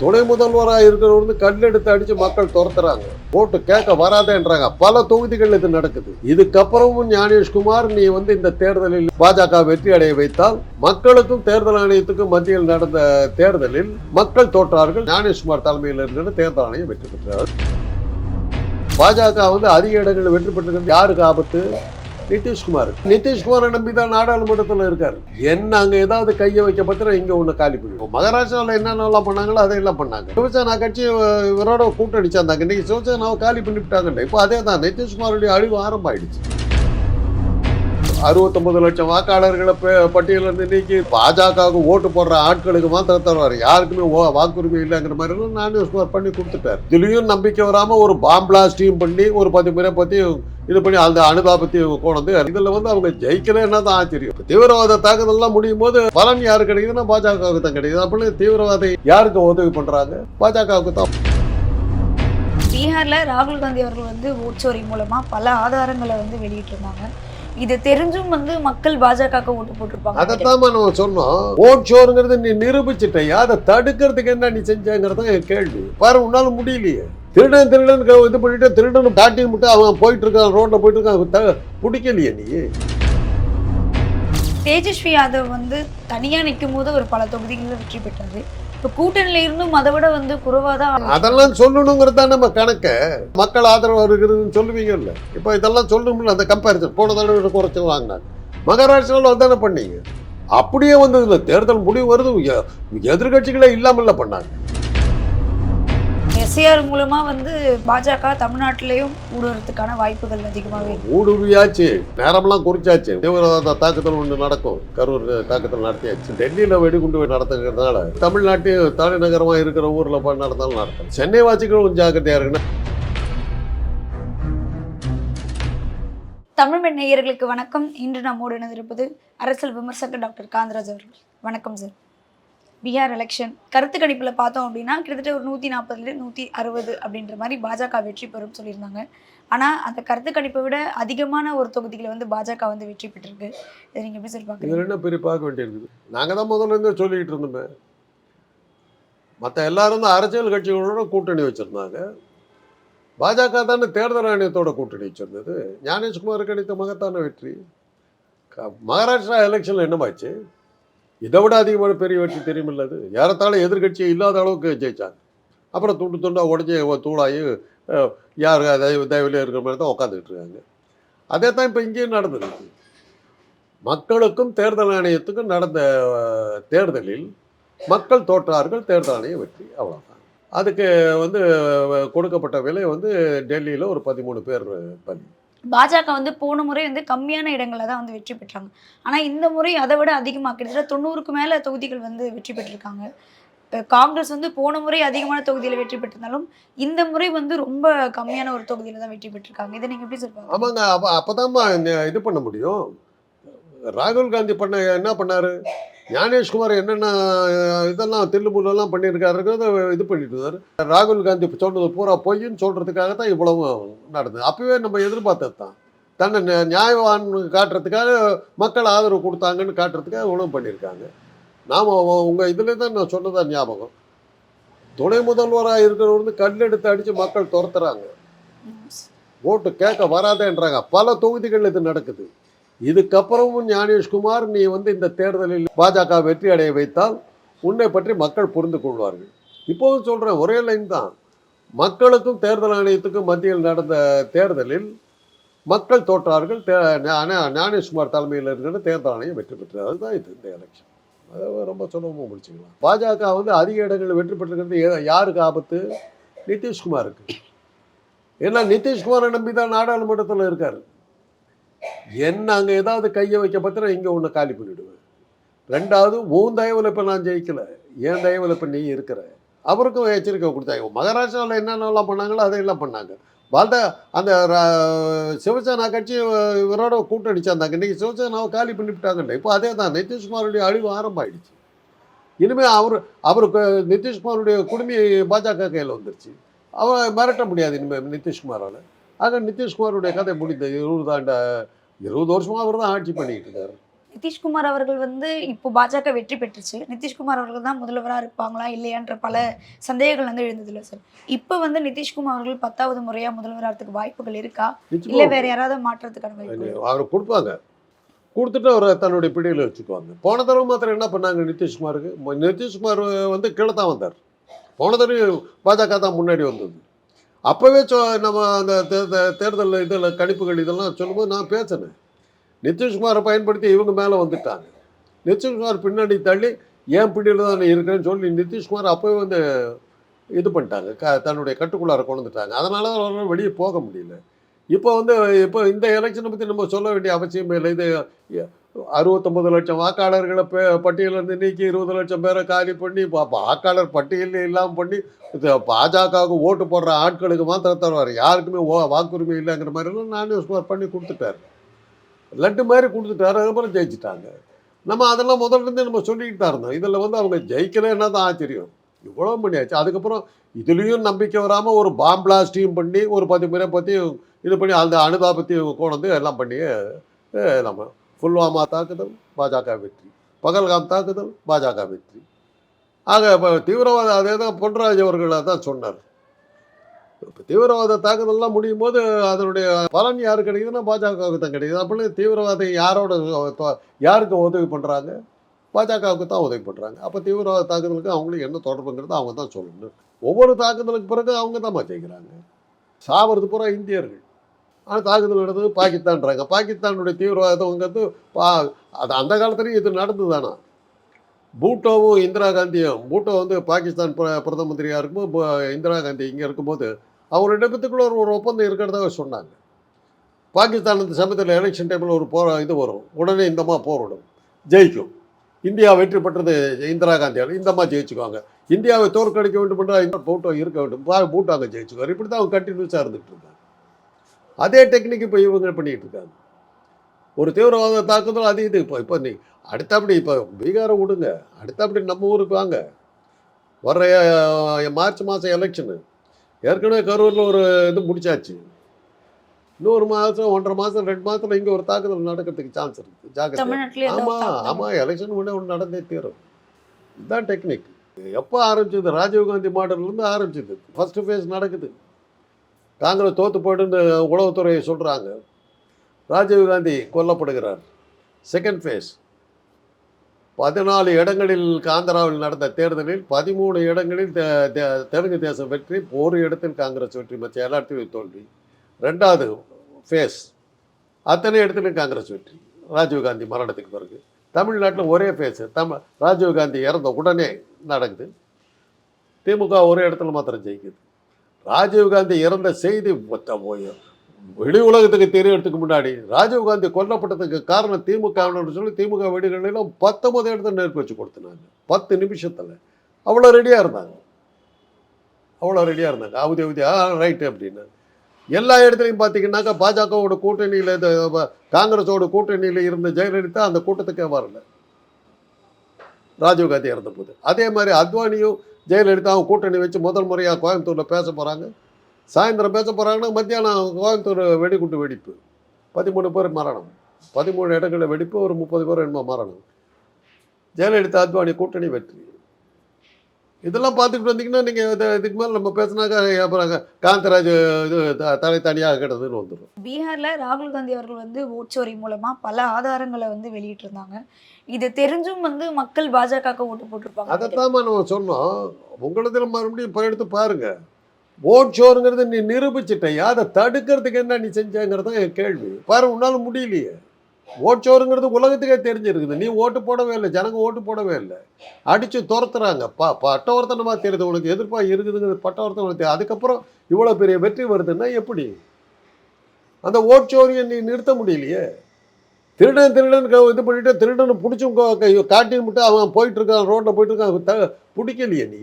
துணை முதல்வராக இருக்கிறவர் வந்து கல்லெடுத்து அடிச்சு மக்கள் துரத்துறாங்க. ஓட்டு கேட்க வராதேன்றாங்க. பல தொகுதிகள் இது நடக்குது. இதுக்கப்புறமும் ஞானேஷ்குமார் நீ வந்து இந்த தேர்தலில் பாஜக வெற்றி அடைய வைத்தால் மக்களுக்கும் தேர்தல் ஆணையத்துக்கும் மத்தியில் நடந்த தேர்தலில் மக்கள் தோற்றார்கள். ஞானேஷ்குமார் தலைமையில் இருக்கிற தேர்தல் ஆணையம் வெற்றி பெற்றார். பாஜக வந்து அதிக இடங்களில் வெற்றி பெற்றிருக்கிறது. யாருக்கு ஆபத்து? நிதிஷ்குமார். நிதிஷ்குமாரை நம்பி தான் நாடாளுமன்றத்தில் இருக்கார். என்ன அங்க ஏதாவது கையை வைக்க பத்திரம் இங்க ஒன்று காலி பண்ணுவோம் மகாராஷ்டிராவில் என்னென்னலாம் பண்ணாங்களோ அதையெல்லாம் பண்ணாங்க. சிவசேனா கட்சி இவரோட கூட்டணி சேர்ந்தாங்க இன்னைக்கு சிவசேனாவை காலி பண்ணிவிட்டாங்க இப்போ அதே தான் நிதிஷ்குமாருடைய அழிவு ஆரம்பமாயிடுச்சு. அறுபத்தொன்பது லட்சம் வாக்காளர்களை பட்டியலிருந்து நீக்கி பாஜகவுக்கு ஓட்டு போடுற ஆட்களுக்கு மாத்திரம் தருவார். யாருக்குமே வாக்குரிமை இல்லைங்கிற மாதிரி எல்லாம் பண்ணி கொடுத்துட்டார். இதுலயும் நம்பிக்கை வராம ஒரு பாம்பிளாஸ்டையும் பண்ணி ஒரு பத்து முறை பத்தி இது பண்ணி அந்த அனுதாபத்தை கொண்டு வந்து இதில் வந்து அவங்க ஜெயிக்கலன்னா தான் ஆச்சரியம். தீவிரவாத தாக்குதல்லாம் முடியும் போது பலன் யாரு கிடைக்குதுன்னா பாஜகவுக்கு தான் கிடைக்குது. அப்படின்னு தீவிரவாதை யாருக்கு உதவி பண்றாங்க? பாஜகவுக்கு தான். பீகார்ல ராகுல் காந்தி அவர்கள் வந்து ஓட்சோரி மூலமா பல ஆதாரங்களை வந்து வெளியிட்டிருந்தாங்க. இது தெரிஞ்சும் வந்து மக்கள் பாஜகவுக்கு ஓட்டு போட்டிருப்பாங்க. அதைத்தான் நம்ம சொன்னோம். ஓட் ஷோருங்கிறது நீ நிரூபிச்சிட்டயா? அதை தடுக்கிறதுக்கு என்ன நீ செஞ்சங்கிறது தான் என் கேள்வி. பாரு உன்னால முடியலையே. திருடன் திருடன் இது பண்ணிட்டு திருடன் காட்டி விட்டு அவன் போயிட்டு இருக்கான் ரோட்ல போயிட்டு இருக்கான் பிடிக்கலையே நீ. தேஜஸ்வி யாதவ் வந்து தனியா நிற்கும் போது ஒரு பல தொகுதிகளில் வெற்றி பெற்றாரு இப்போ கூட்டணியில இருந்தும் அதை விட வந்து குறைவா தான் அதெல்லாம் சொல்லணுங்கிறது தான் நம்ம கணக்கை. மக்கள் ஆதரவு வருகிறதுன்னு சொல்லுவீங்கல்ல இப்போ இதெல்லாம் சொல்லணும்ல அந்த கம்பேரிசன் போன தடவை குறைச்சி வாங்கினாங்க. மகாராஷ்டிராவில் வந்தானே பண்ணீங்க. அப்படியே வந்தது இல்லை தேர்தல் முடிவு வருது. எ- எதிர்க்கட்சிகளே பண்ணாங்க. எஸ்ஏஆர் மூலமா வந்து பாஜக தமிழ்நாட்டிலையும் ஊடுருவதுக்கான வாய்ப்புகள் அதிகமாகவே ஊடுருவியாச்சு. நேரம்லாம் குறிச்சாச்சு. தீவிரவாத தாக்குதல் ஒன்று நடக்கும். கரூர் தாக்குதல் நடத்தியாச்சு. டெல்லியில் வெடிகுண்டு நடத்துகிறதுனால தமிழ்நாட்டு தலைநகரமாக இருக்கிற ஊரில் போய் நடந்தாலும் நடத்தலாம் சென்னை வாசிகளும் கொஞ்சம் ஜாக்கிரதையாக இருக்குன்னா தமிழ் நேயர்களுக்கு வணக்கம். இன்று நம்மோடு இணைந்திருப்பது அரசியல் விமர்சகர் டாக்டர் காந்தராஜ் அவர்கள். வணக்கம் சார். பீகார் எலெக்ஷன் கருத்து கணிப்பில் பார்த்தோம் அப்படின்னா கிட்டத்தட்ட ஒரு நூற்றி நாற்பதுலேருந்து நூற்றி அறுபது அப்படின்ற மாதிரி பாஜக வெற்றி பெறும் சொல்லியிருந்தாங்க. ஆனால் அந்த கருத்து கணிப்பை விட அதிகமான ஒரு தொகுதியில் வந்து பாஜக வந்து வெற்றி பெற்றிருக்கு. இதை நீங்கள் எப்படி சொல்லி பார்க்குறீங்க என்ன பெரிய பார்க்க வேண்டியிருக்குது? நாங்கள் தான் முதல்ல இருந்தே சொல்லிக்கிட்டு இருந்தோமே. மற்ற எல்லாரும் தான் அரசியல் கட்சிகளோட கூட்டணி வச்சுருந்தாங்க. பாஜக தானே தேர்தல் ஆணையத்தோட கூட்டணி வச்சுருந்தது. ஞானேஷ்குமார் கிடைத்த மகத்தான வெற்றி. க- மகாராஷ்டிரா எலெக்ஷனில் என்னமாச்சு? இதை விட அதிகமான பெரிய வெற்றி தெரியுமில்ல அது. ஏறத்தாழ எதிர்கட்சி இல்லாத அளவுக்கு ஜெயிச்சாங்க. அப்புறம் துண்டு துண்டாக உடஞ்சி தூளாகி யார் தயவு தயவில் இருக்கிற மாதிரி தான் உட்காந்துக்கிட்டு இருக்காங்க. அதே தான் இப்போ இங்கேயும் நடந்திருக்கு மக்களுக்கும் தேர்தல் ஆணையத்துக்கும் நடந்த தேர்தலில் மக்கள் தோற்றார்கள் தேர்தல் ஆணையம் வெற்றி அவ்வளோதான் அதுக்கு வந்து கொடுக்கப்பட்ட விலை வந்து டெல்லியில் ஒரு பதிமூணு பேர் பலி. பாஜக வந்து போன முறை வந்து கம்மியான இடங்களில் தான் வந்து வெற்றி பெற்றாங்க. ஆனால் இந்த முறை அதை விட அதிகமாக கிட்டத்தட்ட தொண்ணூறுக்கு மேலே தொகுதிகள் வந்து வெற்றி பெற்றிருக்காங்க. இப்போ காங்கிரஸ் வந்து போன முறை அதிகமான தொகுதியில் வெற்றி பெற்றிருந்தாலும் இந்த முறை வந்து ரொம்ப கம்மியான ஒரு தொகுதியில் தான் வெற்றி பெற்றிருக்காங்க. இதை நீங்கள் எப்படி சொல்லுவாங்க ஆமாங்க. அப்போ அப்போதாம்மா இது பண்ண முடியும். ராகுல் காந்தி பண்ண என்ன பண்ணாரு? ஞானேஷ்குமார் என்னென்ன இதெல்லாம் தில்லுமுள்ளெல்லாம் பண்ணியிருக்காருங்கிறத இது பண்ணிட்டு இருந்தாரு. ராகுல் காந்தி சொன்னது பூரா பொய்ன்னு சொல்கிறதுக்காக தான் இவ்வளவு நடந்தது. அப்பவே நம்ம எதிர்பார்த்தது தான். தன்னை நியாயவான் காட்டுறதுக்காக மக்கள் ஆதரவு கொடுத்தாங்கன்னு காட்டுறதுக்காக இவ்வளவு பண்ணியிருக்காங்க. நாம் உங்கள் இதில் தான் நான் சொன்னதா ஞாபகம். துணை முதல்வராக இருக்கிறவர் வந்து கல்லெடுத்து அடித்து மக்கள் துரத்துறாங்க. ஓட்டு கேட்க வராதேன்றாங்க. பல தொகுதிகள் இது நடக்குது. இதுக்கப்புறமும் ஞானேஷ்குமார் நீ வந்து இந்த தேர்தலில் பாஜக வெற்றி அடைய வைத்தால் உன்னை பற்றி மக்கள் புரிந்து கொள்வார்கள். இப்போதும் சொல்கிறேன் ஒரே லைன் தான். மக்களுக்கும் தேர்தல் ஆணையத்துக்கும் மத்தியில் நடந்த தேர்தலில் மக்கள் தோற்றார்கள். தே ஞானேஷ்குமார் தலைமையில் இருக்கிற தேர்தல் ஆணையம் வெற்றி பெற்றது. அதுதான் இது இந்த எலெக்ஷன் அதை ரொம்ப சுலபமாக முடிச்சுக்கலாம். பாஜக வந்து அதிக இடங்களில் வெற்றி பெற்றிருக்கிறது. யாருக்கு ஆபத்து? நிதிஷ்குமாருக்கு. ஏன்னா நிதிஷ்குமாரை நம்பி தான் நாடாளுமன்றத்தில் இருக்கார். என்ன அங்கே ஏதாவது கையை வைக்க பத்திரம் இங்கே ஒன்று காலி பண்ணிவிடுவேன் ரெண்டாவது உன் தயவில் இப்போ நான் ஜெயிக்கல. என் தயவில் இப்போ நீ இருக்கிற. அவருக்கும் எச்சரிக்கை கொடுத்தாங்க மகாராஷ்டிராவில் என்னென்னலாம் பண்ணாங்களோ அதையெல்லாம் பண்ணாங்க. பால்தா அந்த சிவசேனா கட்சி இவரோட கூட்டணி சேர்ந்தாங்க இன்றைக்கி சிவசேனாவை காலி பண்ணிவிட்டாங்கண்டே இப்போ அதே தான் நிதிஷ்குமாருடைய அழிவு ஆரம்பமாயிடுச்சு. இனிமேல் அவர் அவருக்கு நிதிஷ்குமாருடைய குடுமி பாஜக கையில் வந்துருச்சு. அவன் மிரட்ட முடியாது இனிமேல் நிதிஷ்குமாரால். ஆக நிதிஷ்குமாருடைய கதை முடிந்த இருபது ஆண்ட இருபது வருஷமா அவர் தான் ஆட்சி பண்ணிக்கிட்டு இருக்காரு. நிதிஷ்குமார் அவர்கள் வந்து இப்போ பாஜக வெற்றி பெற்றுச்சு. நிதிஷ்குமார் அவர்கள் தான் முதல்வராக இருப்பாங்களா இல்லையான்ற பல சந்தேகங்கள் வந்து எழுந்ததில்ல சார். இப்போ வந்து நிதிஷ்குமார் அவர்கள் பத்தாவது முறையா முதல்வராகிறதுக்கு வாய்ப்புகள் இருக்கா? இல்ல வேற யாராவது மாற்றத்துக்கான வாய்ப்பு அவர் கொடுப்பாங்க. கொடுத்துட்டு அவரை தன்னுடைய பிடியில் வச்சுக்குவாங்க. போன தடவை மாத்திரம் என்ன பண்ணாங்க நிதிஷ்குமாருக்கு நிதிஷ்குமார் வந்து கீழே தான் வந்தார். போன தடவை பாஜக தான் முன்னாடி வந்தது. அப்போவே சொ நம்ம அந்த தேர்தல் இதில் கணிப்புகள் இதெல்லாம் சொல்லும்போது நான் பேசினேன். நிதிஷ்குமாரை பயன்படுத்தி இவங்க மேலே வந்துட்டாங்க. நிதிஷ்குமார் பின்னாடி தள்ளி ஏன் பிடியில் தான் இருக்கிறேன்னு சொல்லி நிதிஷ்குமார் அப்போவே வந்து இது பண்ணிட்டாங்க. க தன்னுடைய கட்டுக்குள்ளார கொண்டுட்டாங்க அதனால தான் அவரால் வெளியே போக முடியல. இப்போ வந்து இப்போ இந்த எலெக்ஷனை பற்றி நம்ம சொல்ல வேண்டிய அவசியமே இல்லை. இது அறுபத்தொம்பது லட்சம் வாக்காளர்களை பே பட்டியலிருந்து நீக்கி இருபது லட்சம் பேரை காலி பண்ணி வாக்காளர் பட்டியலே இல்லாமல் பண்ணி பாஜகவுக்கு ஓட்டு போடுற ஆட்களுக்கு மாத்திரம் தருவார். யாருக்குமே ஓ வாக்குரிமை இல்லைங்கிற மாதிரிலாம் நானே ஸ்கோர் பண்ணி கொடுத்துட்டாரு லட்டு மாதிரி கொடுத்துட்டாரு அதுக்கப்புறம் ஜெயிச்சிட்டாங்க. நம்ம அதெல்லாம் முதல்ல இருந்தே நம்ம சொல்லிக்கிட்டு தான் இருந்தோம். இதில் வந்து அவங்க ஜெயிக்கலைன்னா தான் ஆச்சரியம்? இவ்வளோ பண்ணியாச்சு. அதுக்கப்புறம் இதுலேயும் நம்பிக்கை வராமல் ஒரு பாம் பிளாஸ்டையும் பண்ணி ஒரு பத்து பேரை பற்றி இது பண்ணி அந்த அனுதாபத்தையும் கொண்டு வந்து எல்லாம் பண்ணி நம்ம புல்வாமா தாக்குதல் பாஜக வெற்றி. பகல்காம் தாக்குதல் பாஜக வெற்றி. ஆக இப்போ தீவிரவாத அதே தான் பொன்ராஜ் அவர்கள் தான் சொன்னார். இப்போ தீவிரவாத தாக்குதல்லாம் முடியும் போது அதனுடைய பலன் யார் கிடைக்குதுன்னா பாஜகவுக்கு தான் கிடைக்குது. அப்படின்னு தீவிரவாதம் யாரோட யாருக்கு உதவி பண்ணுறாங்க பாஜகவுக்கு தான் உதவி பண்ணுறாங்க அப்போ தீவிரவாத தாக்குதலுக்கு அவங்களுக்கு என்ன தொடர்புங்கிறது அவங்க தான் சொல்லணும். ஒவ்வொரு தாக்குதலுக்கு பிறகு அவங்க தான் ஜெயிக்கிறாங்க. சாவறது பூரா இந்தியர்கள். ஆனால் தாக்குதல் நடந்தது பாகிஸ்தான்றாங்க. பாகிஸ்தானுடைய தீவிரவாதங்கிறது பா அது அந்த காலத்துலேயும் இது நடந்தது தானே? பூட்டோவும் இந்திரா காந்தியும் பூட்டோ வந்து பாகிஸ்தான் பிர பிரதம மந்திரியாக இருக்கும்போது இந்திரா காந்தி இங்கே இருக்கும்போது அவரிடத்துக்குள்ள ஒரு ஒரு ஒப்பந்தம் இருக்கிறதாக சொன்னாங்க. பாகிஸ்தான் அந்த சமயத்தில் எலெக்ஷன் டைமில் ஒரு போ இது வரும். உடனே இந்தமா போரிடும். ஜெயிக்கும். இந்தியா வெற்றி பெற்றது இந்திரா காந்தியால் இந்தமா ஜெயிச்சுக்குவாங்க. இந்தியாவை தோற்கடிக்க வேண்டும் என்றால் இந்த பூட்டோ இருக்க வேண்டும். பா- பூட்டோ அங்கே ஜெயிச்சுக்குவார். இப்படி தான் அவங்க கண்டினியூஸாக இருந்துகிட்டு இருந்தாங்க அதே டெக்னிக் இப்போ இவங்க பண்ணிகிட்டு இருக்காங்க. ஒரு தீவிரவாத தாக்குதல் அது இது. இப்போ இப்போ நீ அடுத்தபடி இப்போ பீகாரை விடுங்க. அடுத்தபடி நம்ம ஊருக்கு வாங்க. வர்ற மார்ச் மாதம் எலெக்ஷனு ஏற்கனவே கரூரில் ஒரு இது முடிச்சாச்சு. இன்னொரு மாதம் ஒன்றரை மாதம் ரெண்டு மாதத்தில் இங்கே ஒரு தாக்குதல் நடக்கிறதுக்கு சான்ஸ் இருக்குது ஜாக்கிரதை ஆமாம் ஆமாம் எலெக்ஷன் முன்னே ஒன்று நடந்தே தீரும். இதுதான் டெக்னிக் எப்போ ஆரம்பிச்சது? ராஜீவ்காந்தி மாடல்லேருந்து ஆரம்பிச்சது. ஃபர்ஸ்ட் ஃபேஸ் நடக்குது. காங்கிரஸ் தோற்று போயிடுன்னு உளவுத்துறையை சொல்கிறாங்க ராஜீவ்காந்தி கொல்லப்படுகிறார். செகண்ட் ஃபேஸ் பதினாலு இடங்களில் காந்தராவில் நடந்த தேர்தலில் பதிமூணு இடங்களில் தெலுங்கு தேசம் வெற்றி ஒரு இடத்தில் காங்கிரஸ் வெற்றி மற்ற எல்லா இடத்துலையும் தோல்வி. ரெண்டாவது ஃபேஸ் அத்தனை இடத்துலையும் காங்கிரஸ் வெற்றி. ராஜீவ்காந்தி மரணத்துக்கு பிறகு. தமிழ்நாட்டில் ஒரே ஃபேஸு தமிழ் ராஜீவ்காந்தி இறந்த உடனே நடக்குது. திமுக ஒரே இடத்துல மாத்திரம் ஜெயிக்குது. ராஜீவ்காந்தி இறந்த செய்தி மொத்த போய் வெளி உலகத்துக்கு தெரியறதுக்கு முன்னாடி ராஜீவ்காந்தி கொல்லப்பட்டதுக்கு காரணம் திமுக சொல்லி திமுக வீடுகளிலும் பத்தொன்பது இடத்துல நெருப்பு வச்சு கொடுத்துனாங்க. பத்து நிமிஷத்தில். அவ்வளோ ரெடியாக இருந்தாங்க. அவ்வளோ ரெடியாக இருந்தாங்க. அவதி அவதி ஆ ரைட்டு அப்படின்னு. எல்லா இடத்துலையும் பார்த்தீங்கன்னாக்கா பாஜகவோட கூட்டணியில் இந்த காங்கிரஸோட கூட்டணியில் இருந்த ஜெயலலிதா அந்த கூட்டத்துக்கே வரல. ராஜீவ்காந்தி இறந்த போது. அதே மாதிரி அத்வானியும் ஜெயலலிதாவும் கூட்டணி வச்சு முதல் முறையாக கோயம்புத்தூரில் பேச போகிறாங்க சாயந்தரம் பேச போகிறாங்கன்னா மத்தியானம் கோயம்புத்தூர் வெடிகுண்டு வெடிப்பு. பதிமூணு பேர் மரணம். பதிமூணு இடங்களில் வெடிப்பு ஒரு முப்பது பேர் என்னமோ மரணம். ஜெயலலிதா அத்வானி கூட்டணி வெற்றி. இதெல்லாம் பார்த்துக்கிட்டு வந்தீங்கன்னா நீங்கள் இதுக்கு மேலே நம்ம பேசினாக்கா அப்புறம் காந்தராஜ் இது த- தலை தனியாக கிடதுன்னு வந்துடும் பீகாரில் ராகுல் காந்தி அவர்கள் வந்து ஓட்சோரி மூலமாக பல ஆதாரங்களை வந்து வெளியிட்டிருந்தாங்க. இது தெரிஞ்சும் வந்து மக்கள் பாஜகவுக்கு ஓட்டு போட்டிருப்பாங்க. அதைத்தான் நம்ம சொன்னோம். உங்களதில் மறுபடியும் எடுத்து பாருங்க. ஓட் ஷோருங்கிறது நீ நிரூபிச்சிட்டையா? அதை தடுக்கிறதுக்கு என்ன நீ செஞ்சங்கிறது தான் என் கேள்வி. பாரு உன்னால முடியலையே. ஓட் ஷோருங்கிறது உலகத்துக்கே தெரிஞ்சிருக்குது. நீ ஓட்டு போடவே இல்லை ஜனங்க ஓட்டு போடவே இல்லை. அடித்து துரத்துறாங்க. பா பட்டவர்த்தனமாக தெரியுது உனக்கு. எதிர்ப்பா இருக்குதுங்கிறது பட்டவர்த்தனம் அதுக்கப்புறம் இவ்வளோ பெரிய வெற்றி வருதுன்னா எப்படி? அந்த ஓட் ஷோரியை நீ நிறுத்த முடியலையே. திருடன் திருடன் இது பண்ணிட்டு திருடனை க- காட்டி மட்டும் அவன் போயிட்டு இருக்கான் ரோட்டில் போயிட்டு இருக்கான் த பிடிக்கலையே நீ.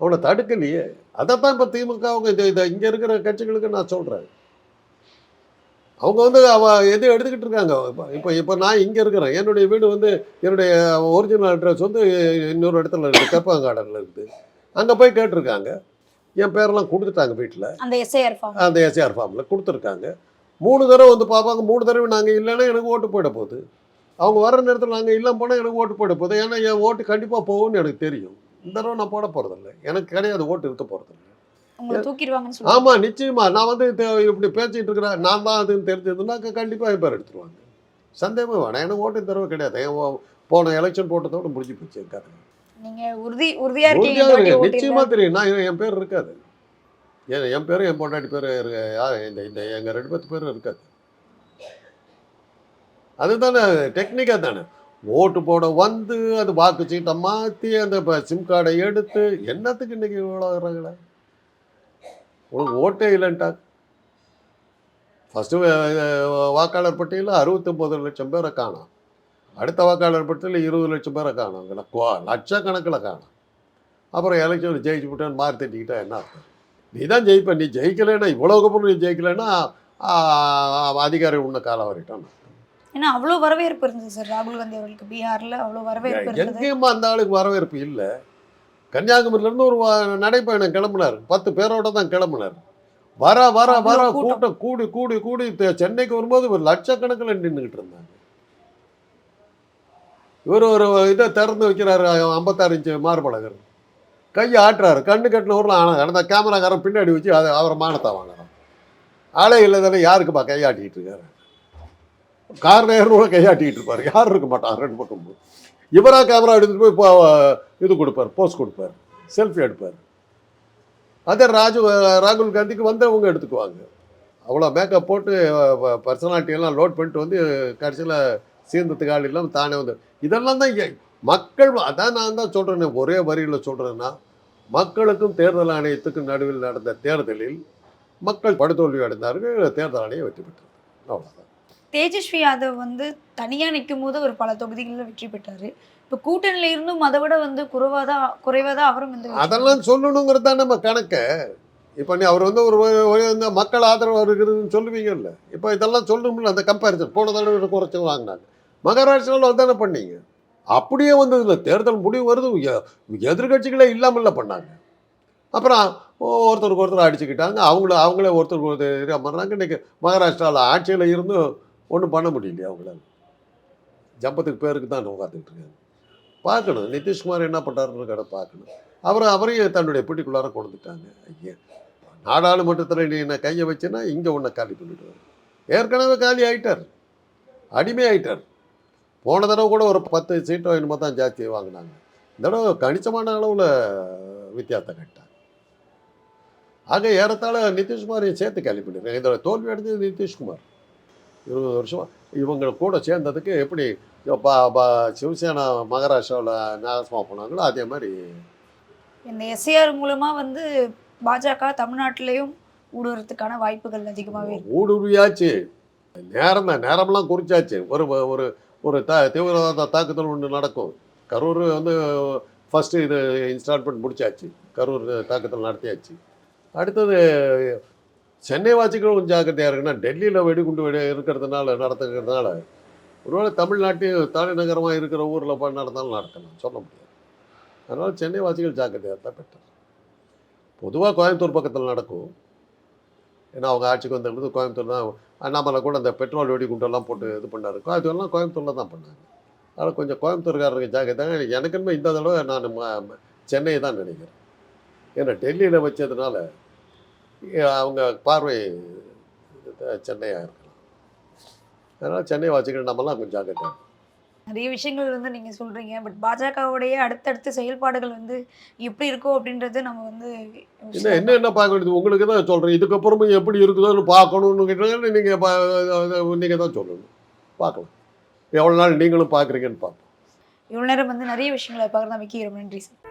அவனை தடுக்கலையே. அதைத்தான் இப்போ திமுக அவங்க இது இதை இங்கே இருக்கிற கட்சிகளுக்கு நான் சொல்கிறேன் அவங்க வந்து அவ எது எடுத்துக்கிட்டு இருக்காங்க? இப்போ இப்போ இப்போ நான் இங்கே இருக்கிறேன். என்னுடைய வீடு வந்து என்னுடைய ஒரிஜினல் அட்ரஸ் வந்து இன்னொரு இடத்துல இருக்குது கப்பாங்கார்டனில் இருக்குது அங்கே போய் கேட்டிருக்காங்க. என் பேரெல்லாம் கொடுத்துட்டாங்க வீட்டில் அந்த எஸ்ஐஆர் ஃபார்ம் அந்த எஸ்ஆர் ஃபார்மில் கொடுத்துருக்காங்க. மூணு தடவை வந்து பார்ப்பாங்க மூணு தடவை நாங்கள் இல்லைன்னா எனக்கு ஓட்டு போயிட போகுது. அவங்க வர நேரத்தில் நாங்கள் இல்லாமல் போனால் எனக்கு ஓட்டு போயிட போகுது. ஏன்னா என் ஓட்டு கண்டிப்பாக போகும்னு எனக்கு தெரியும். இந்த தடவை நான் போட போகிறதில்ல எனக்கு கிடையாது ஓட்டு இருக்க போகிறதில்ல ஆமாம் நிச்சயமா. நான் வந்து இப்படி பேசிட்டு இருக்கிறேன். நான் தான் அதுன்னு தெரிஞ்சதுனாக்க கண்டிப்பாக என் பேர் எடுத்துருவாங்க. சந்தேகமே வேணாம். எனக்கு ஓட்டு இந்த தடவை கிடையாது. என் போன எலெக்ஷன் போட்டதோட முடிஞ்சு போச்சு என் கதை நீங்க உறுதி உறுதியா இருக்கீங்க நிச்சயமா. தெரியும். நான் என் பேர் இருக்காது. ஏன் என் பேரும் என் பொண்டாட்டி பேர் இருக்க யார்? இந்த இந்த எங்கள் ரெண்டு பத்து பேரும் இருக்காது. அதுதானே டெக்னிக்காக தானே. ஓட்டு போட வந்து அது வாக்கு சீட்டை மாற்றி அந்த சிம் கார்டை எடுத்து என்னத்துக்கு இன்றைக்கி இவ்வளோ வர்றாங்களே? உங்களுக்கு ஓட்டே இல்லைன்ட்டா. ஃபஸ்ட்டு வாக்காளர் பட்டியலில் அறுபத்தொம்போது லட்சம் பேரை காணோம். அடுத்த வாக்காளர் பட்டியலில் இருபது லட்சம் பேரை காணோம். லட்சக்கணக்கில் காணும். அப்புறம் எலெக்ஷன் ஜெயிச்சு விட்டேன்னு மாறி தட்டிக்கிட்டா என்ன அர்த்தம்? நீ தான் ஜெயிப்ப நீ ஜெயிக்கலைன்னா இவ்வளோக்கு அப்புறம் நீ ஜெயிக்கலைன்னா அதிகாரி உன்னை காலம் வரைட்டான் ஏன்னா அவ்வளவு வரவேற்பு இருந்தது சார் ராகுல் காந்தி அவர்களுக்கு பீகார்ல அவ்வளவு வரவேற்பு எங்கேயுமா அந்த ஆளுக்கு வரவேற்பு இல்லை? கன்னியாகுமரியிலேருந்து ஒரு நடைப்பயணம் கிளம்புனார். பத்து பேரோட தான் கிளம்புனார். வர வர வர கூட்டம். கூடி கூடி கூடி சென்னைக்கு வரும்போது ஒரு லட்சக்கணக்கில் நின்றுக்கிட்டு இருந்தாங்க. இவர் ஒரு இதை திறந்து வைக்கிறாரு ஐம்பத்தாறு இன்ச்சு மார்பழகர். கையை ஆட்டுறாரு கண்ணு கட்டின ஊரில் ஆனால் அந்த கேமராக்காரன் பின்னாடி வச்சு அதை அவரை மானத்தை வாங்குறான். ஆளே இல்லாதானே யாருக்குப்பா கையாட்டிக்கிட்டு இருக்காரு? கார் நேரம் கூட கையாட்டிக்கிட்டு இருப்பார். யாரும் இருக்க மாட்டான் ரெண்டு பக்கம் இவராக கேமரா எடுத்துகிட்டு போய் இப்போ இது கொடுப்பார் போஸ்ட் கொடுப்பார் செல்ஃபி எடுப்பார். அதே ராஜு ராகுல் காந்திக்கு வந்தவங்க எடுத்துக்குவாங்க. அவ்வளோ மேக்கப் போட்டு பர்சனாலிட்டியெல்லாம் லோட் பண்ணிட்டு வந்து கடைசியில் சீர்ந்ததுக்கு ஆள் இல்லாமல் தானே வந்து இதெல்லாம் தான் மக்கள் அதான் நான் தான் சொல்கிறேன் ஒரே வரியில் சொல்கிறேன்னா மக்களுக்கும் தேர்தல் ஆணையத்துக்கும் நடுவில் நடந்த தேர்தலில் மக்கள் படுதோல்வி அடைந்தார்கள். தேர்தல் ஆணையம் வெற்றி பெற்றது. அவ்வளோதான் தேஜஸ்வி யாதவ் வந்து தனியா நிற்கும் போது அவர் பல தொகுதிகளில் வெற்றி பெற்றாரு. இப்போ கூட்டணியில இருந்தும் அதை விட வந்து குறைவாதான் குறைவாதான் அவரும் வந்து அதெல்லாம் சொல்லணுங்கிறது தான் நம்ம கணக்கு. இப்போ நீ அவர் வந்து ஒரு ஒரு இந்த மக்கள் ஆதரவு இருக்குதுன்னு சொல்லுவீங்கல்ல. இப்போ இதெல்லாம் சொல்லணும்ல அந்த கம்பேரிசன் போன தடவை குறைச்சி வாங்கினாங்க மகாராஷ்டிராவில் அதானே பண்ணீங்க? அப்படியே வந்தது இல்லை தேர்தல் முடிவு வருது. எதிர்கட்சிகளே இல்லாமல் இல்லை பண்ணாங்க. அப்புறம் ஒருத்தருக்கு ஒருத்தர் அடிச்சுக்கிட்டாங்க. அவங்கள அவங்களே ஒருத்தருக்கு ஒருத்தர் எதிராக பண்ணுறாங்க இன்றைக்கி மகாராஷ்டிராவில் ஆட்சியில் இருந்தும் ஒன்றும் பண்ண முடியலையே அவங்களால. ஜம்பத்துக்கு பேருக்கு தான் உட்காந்துக்கிட்டு இருக்காங்க. பார்க்கணும். நிதிஷ்குமார் என்ன பண்ணுறாருன்னு கடை பார்க்கணும். அவரை அவரையும் தன்னுடைய பிடிக்குள்ளார கொண்டுட்டாங்க ஐயா நாடாளுமன்றத்தில் நீ என்ன கையை வச்சேன்னா இங்கே ஒன்றை காலி பண்ணிவிடுவார் ஏற்கனவே காலி ஆகிட்டார் அடிமை ஆகிட்டார் போன தடவை கூட ஒரு பத்து சீட்டோ என்னமோ தான் ஜாஸ்தி வாங்கினாங்க. இந்த தடவை கணிசமான அளவில் வித்தியாசம் கட்டாங்க ஆக ஏறத்தாழ நிதிஷ்குமாரையும் சேர்த்து காலி பண்ணிடுறேன் இதோட தோல்வி அடைஞ்சது நிதிஷ்குமார். இருபது வருஷமா இவங்க கூட சேர்ந்ததுக்கு எப்படி பா- பா- சிவசேனா மகாராஷ்டிராவில் நாசமாக போனாங்களோ அதே மாதிரி இந்த எஸ்ஏஆர் மூலமா வந்து பாஜக தமிழ்நாட்டிலையும் ஊடுருவதுக்கான வாய்ப்புகள் அதிகமாகவே ஊடுருவியாச்சு. நேரம் தான் நேரம்லாம் குறிச்சாச்சு. ஒரு ஒரு ஒரு தா தீவிரவாத தாக்குதல் ஒன்று நடக்கும். கரூர் வந்து ஃபஸ்ட்டு இது இன்ஸ்டால்மெண்ட் முடிச்சாச்சு. கரூர் தாக்குதல் நடத்தியாச்சு. அடுத்தது சென்னை வாசிகளும் கொஞ்சம் ஜாக்கிரதையாக இருக்குன்னா டெல்லியில் வெடிகுண்டு வெடி இருக்கிறதுனால நடத்துக்கிறதுனால ஒருவேளை தமிழ்நாட்டையும் தலைநகரமாக இருக்கிற ஊரில் போய் நடந்தாலும் நடத்தலாம் சொல்ல முடியாது. அதனால் சென்னை வாசிகள் ஜாக்கிரதையாக தான் பெற்றார் பொதுவாக கோயம்புத்தூர் பக்கத்தில் நடக்கும். ஏன்னா அவங்க ஆட்சிக்கு வந்தது கோயம்புத்தூர் தான் அண்ணாமலை கூட அந்த பெட்ரோல் வெடிகுண்டெல்லாம் போட்டு இது பண்ணார். கோயம்புத்தூர்லாம் கோயம்புத்தூரில் தான் பண்ணாங்க. அதனால் கொஞ்சம் கோயம்புத்தூர்காரருக்கு ஜாக்கிரதாங்க எனக்குன்னு இந்த தடவை நான் ம- சென்னையை தான் நினைக்கிறேன். ஏன்னா டெல்லியில் வச்சதுனால அவங்க பார்வை சென்னையாக இருக்கலாம். அதனால் சென்னை வச்சுக்கிட்டு நம்மலாம் கொஞ்சம் ஜாக்கிரதை நிறைய விஷயங்கள் வந்து நீங்க சொல்றீங்க. பட் பாஜகவுடைய அடுத்தடுத்த செயல்பாடுகள் வந்து எப்படி இருக்கும் அப்படின்றது நம்ம வந்து என்ன என்ன என்ன பார்க்க வேண்டியது? உங்களுக்கு தான் சொல்கிறேன் இதுக்கப்புறமும் எப்படி இருக்குதோன்னு பார்க்கணுன்னு கேட்டாங்க நீங்கள் நீங்கள் தான் சொல்லணும். பார்க்கலாம். எவ்வளோ நாள் நீங்களும் பார்க்குறீங்கன்னு பார்ப்போம். இவ்வளவு நேரம் வந்து நிறைய விஷயங்களை பகிர்ந்தமைக்கு ரொம்ப நன்றி சார்